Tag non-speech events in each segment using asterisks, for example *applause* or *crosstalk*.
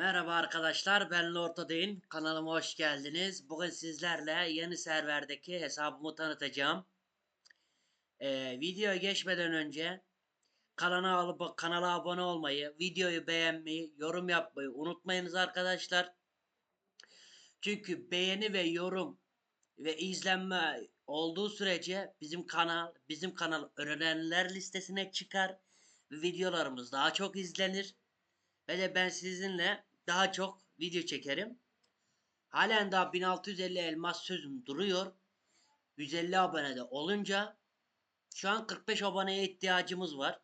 Merhaba arkadaşlar, ben Lord Odin. Kanalıma hoş geldiniz. Bugün sizlerle yeni serverdeki hesabımı tanıtacağım. Ee, videoya geçmeden önce kanala, alıp, kanala abone olmayı, videoyu beğenmeyi, yorum yapmayı unutmayınız arkadaşlar. Çünkü beğeni ve yorum ve izlenme olduğu sürece bizim kanal bizim kanal öğrenenler listesine çıkar videolarımız daha çok izlenir. Ve de ben sizinle daha çok video çekerim. Halen daha 1650 elmas sözüm duruyor. 150 abonede olunca şu an 45 aboneye ihtiyacımız var.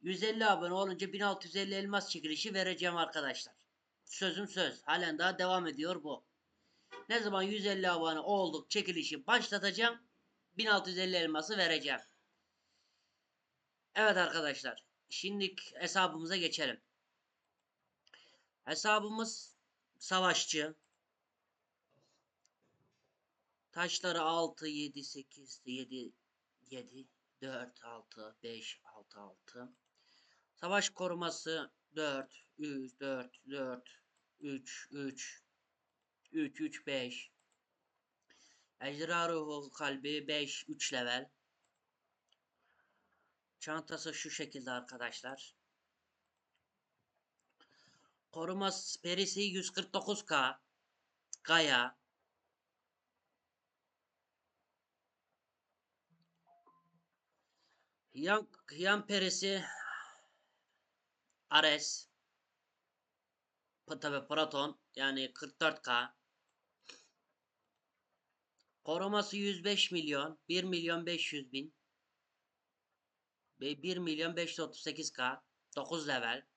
150 abone olunca 1650 elmas çekilişi vereceğim arkadaşlar. Sözüm söz. Halen daha devam ediyor bu. Ne zaman 150 abone olduk çekilişi başlatacağım. 1650 elması vereceğim. Evet arkadaşlar. Şimdi hesabımıza geçelim. Hesabımız savaşçı. Taşları 6, 7, 8, 7, 7, 4, 6, 5, 6, 6. Savaş koruması 4, 3, 4, 4, 3, 3, 3, 3, 5. Ejderha ruhu kalbi 5, 3 level. Çantası şu şekilde arkadaşlar. Koruma perisi 149k. Gaya. Yan, yan perisi Ares. Tabi Proton yani 44k. Koruması 105 milyon. 1 milyon 500 bin. Ve 1 milyon 538k. 9 level.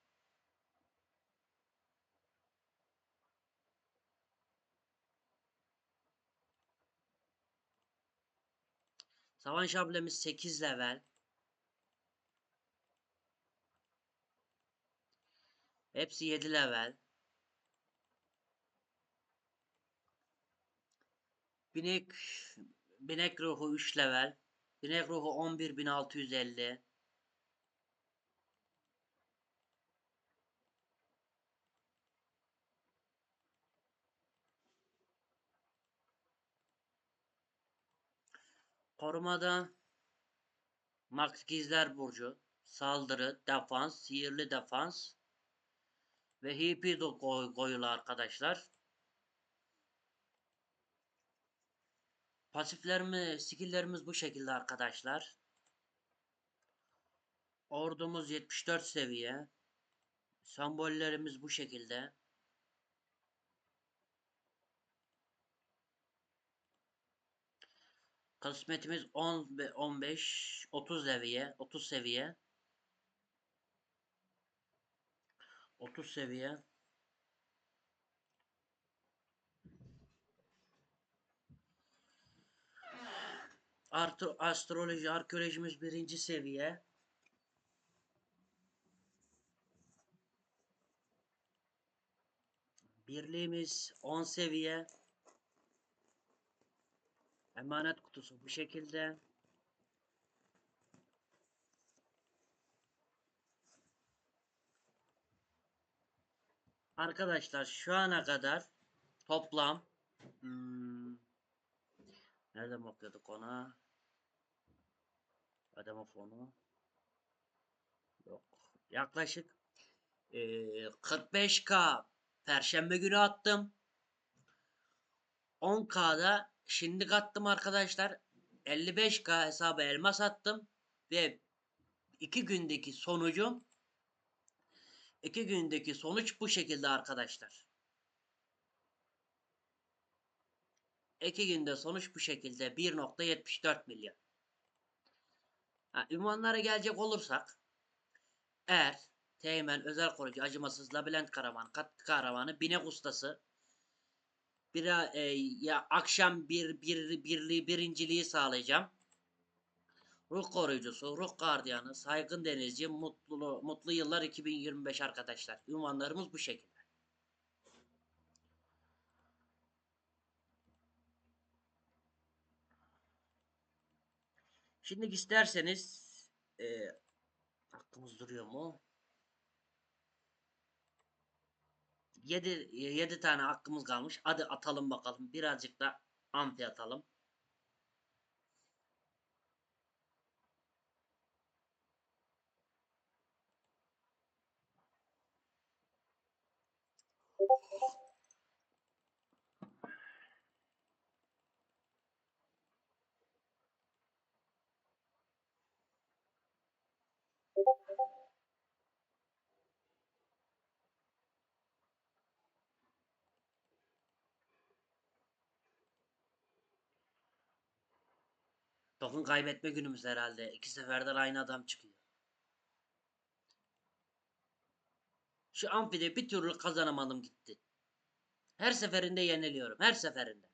Savaş ablemiz 8 level. Hepsi 7 level. Binek Binek ruhu 3 level. Binek ruhu 11650. Korumada Max Gizler Burcu, saldırı, defans, sihirli defans ve Hipido koy, koyulu arkadaşlar. Pasiflerimiz, skilllerimiz bu şekilde arkadaşlar. Ordumuz 74 seviye. Sembollerimiz bu şekilde. Kısmetimiz 10 ve 15 30 seviye, 30 seviye. 30 seviye. Artı astroloji, arkeolojimiz birinci seviye. Birliğimiz 10 seviye. Emanet kutusu bu şekilde. Arkadaşlar şu ana kadar toplam hmm, nereden bakıyorduk ona? Ödeme fonu yok. Yaklaşık e, 45k Perşembe günü attım. 10k'da Şimdi kattım arkadaşlar. 55k hesaba elmas attım. Ve 2 gündeki sonucum 2 gündeki sonuç bu şekilde arkadaşlar. 2 günde sonuç bu şekilde 1.74 milyon. Ha, ünvanlara gelecek olursak Er, Teğmen, Özel Koruyucu, Acımasız, Labirent Karavan, Kat Karavanı, Binek Ustası, bir e, ya akşam bir bir birliği birinciliği sağlayacağım. Ruh koruyucusu, ruh gardiyanı, saygın denizci, mutlu mutlu yıllar 2025 arkadaşlar. Ünvanlarımız bu şekilde. Şimdi isterseniz e, aklımız duruyor mu? 7 7 tane hakkımız kalmış. Hadi atalım bakalım. Birazcık da amfi atalım. Token kaybetme günümüz herhalde. İki seferden aynı adam çıkıyor. Şu amfide bir türlü kazanamadım gitti. Her seferinde yeniliyorum. Her seferinde.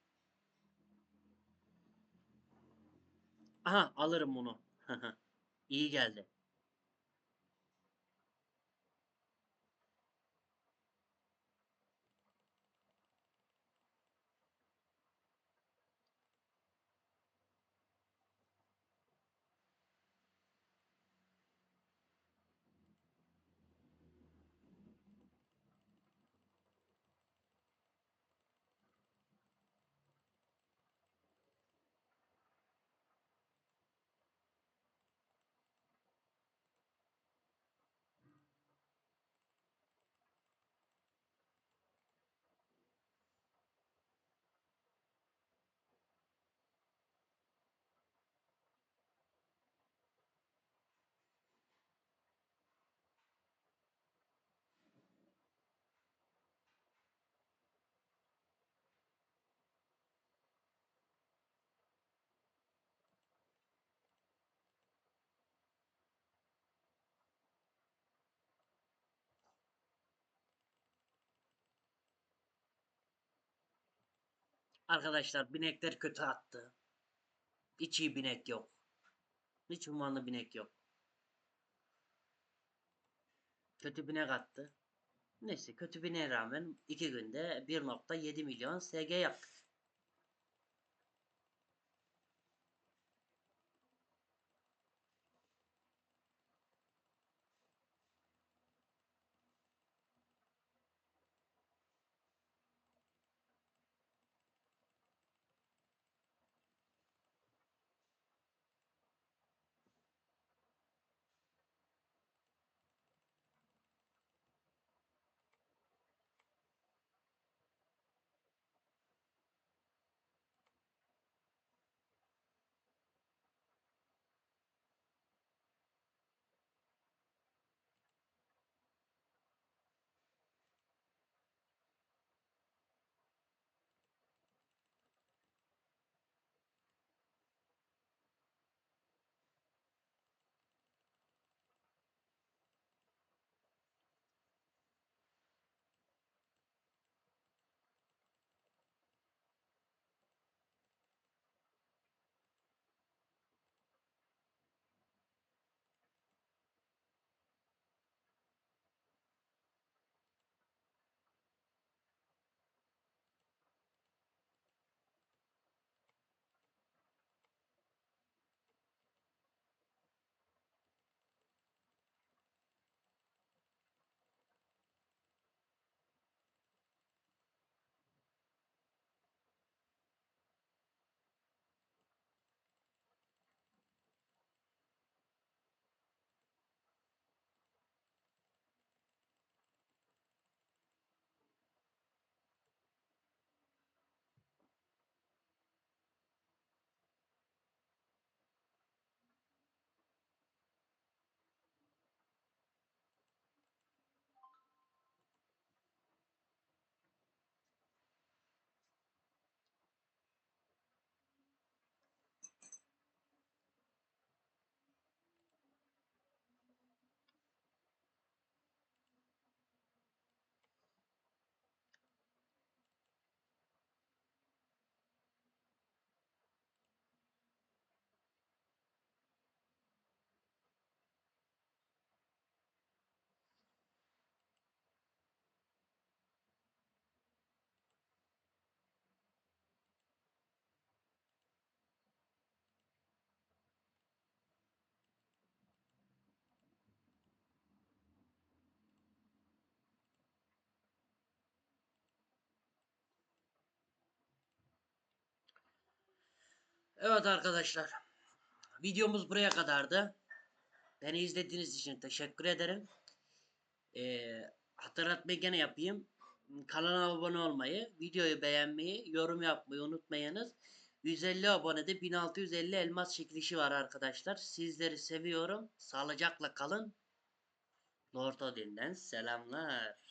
Aha alırım bunu. *laughs* İyi geldi. Arkadaşlar binekler kötü attı. Hiç iyi binek yok. Hiç umanlı binek yok. Kötü binek attı. Neyse kötü bineğe rağmen 2 günde 1.7 milyon SG yaptık. Evet arkadaşlar. Videomuz buraya kadardı. Beni izlediğiniz için teşekkür ederim. Ee, hatırlatmayı gene yapayım. Kanala abone olmayı, videoyu beğenmeyi, yorum yapmayı unutmayınız. 150 abonede 1650 elmas çekilişi var arkadaşlar. Sizleri seviyorum. Sağlıcakla kalın. Lord Odin'den selamlar.